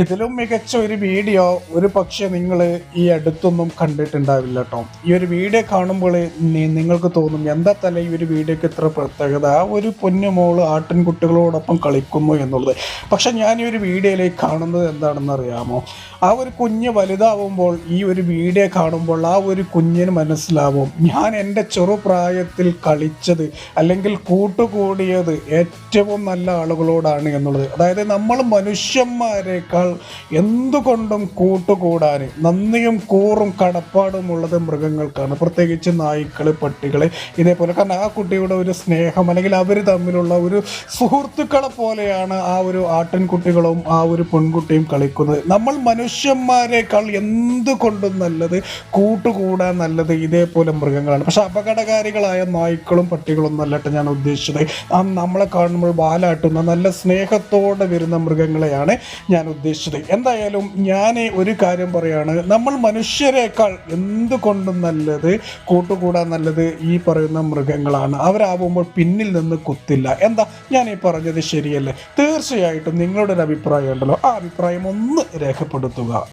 ഇതിലും മികച്ച ഒരു വീഡിയോ ഒരു പക്ഷേ നിങ്ങൾ ഈ അടുത്തൊന്നും കണ്ടിട്ടുണ്ടാവില്ല കേട്ടോ ഈ ഒരു വീഡിയോ കാണുമ്പോൾ നിങ്ങൾക്ക് തോന്നും എന്താ തല ഈ ഒരു വീഡിയോക്ക് ഇത്ര പ്രത്യേകത? ആ ഒരു പൊന്നുമോൾ ആട്ടിൻകുട്ടികളോടൊപ്പം കളിക്കുന്നു എന്നുള്ളത്. പക്ഷെ ഞാൻ ഈ ഒരു വീഡിയോയിലേക്ക് കാണുന്നത് എന്താണെന്ന് അറിയാമോ? ആ ഒരു കുഞ്ഞ് വലുതാവുമ്പോൾ ഈ ഒരു വീഡിയോ കാണുമ്പോൾ ആ ഒരു കുഞ്ഞിന് മനസ്സിലാവും ഞാൻ എന്റെ ചെറുപ്രായത്തിൽ കളിച്ചത് അല്ലെങ്കിൽ കൂട്ടുകൂടിയത് ഏറ്റവും നല്ല ആളുകളോടാണ് എന്നുള്ളത്. അതായത് നമ്മൾ മനുഷ്യന്മാരെക്കാൾ എന്തുകൊണ്ടും കൂട്ടുകൂടാൻ നന്ദിയും കൂറും കടപ്പാടും ഉള്ളത് മൃഗങ്ങൾക്കാണ്. പ്രത്യേകിച്ച് നായ്ക്കൾ പട്ടികൾ ഇതേപോലെ. കാരണം ആ കുട്ടിയുടെ ഒരു സ്നേഹം അല്ലെങ്കിൽ അവർ തമ്മിലുള്ള ഒരു സുഹൃത്തുക്കളെ പോലെയാണ് ആ ഒരു ആട്ടിൻകുട്ടികളും ആ ഒരു പെൺകുട്ടിയും കളിക്കുന്നത്. നമ്മൾ മനുഷ്യന്മാരെക്കാൾ എന്തുകൊണ്ടും നല്ലത് കൂട്ടുകൂടാൻ നല്ലത് ഇതേപോലെ മൃഗങ്ങളാണ്. പക്ഷെ അപകടകാരികളായ നായ്ക്കളും പട്ടികളും എന്നല്ലട്ടെ ഞാൻ ഉദ്ദേശിച്ചത്. ആ നമ്മളെ കാണുമ്പോൾ വാലാട്ടുന്ന നല്ല സ്നേഹത്തോടെ വരുന്ന മൃഗങ്ങളെയാണ് ഞാൻ ഉദ്ദേശിച്ചത്. എന്തായാലും ഞാൻ ഒരു കാര്യം പറയാണ്. നമ്മൾ മനുഷ്യരെക്കാൾ എന്തുകൊണ്ടും നല്ലത് കൂട്ടുകൂടാൻ നല്ലത് ഈ പറയുന്ന മൃഗങ്ങളാണ്. അവരാവുമ്പോൾ പിന്നിൽ നിന്ന് കുത്തില്ല. എന്താ? ഞാൻ ഈ പറഞ്ഞത് ശരിയല്ലേ? തീർച്ചയായിട്ടും നിങ്ങളുടെ ഒരു അഭിപ്രായം ഉണ്ടല്ലോ ആ അഭിപ്രായം ഒന്ന് രേഖപ്പെടുത്തുക.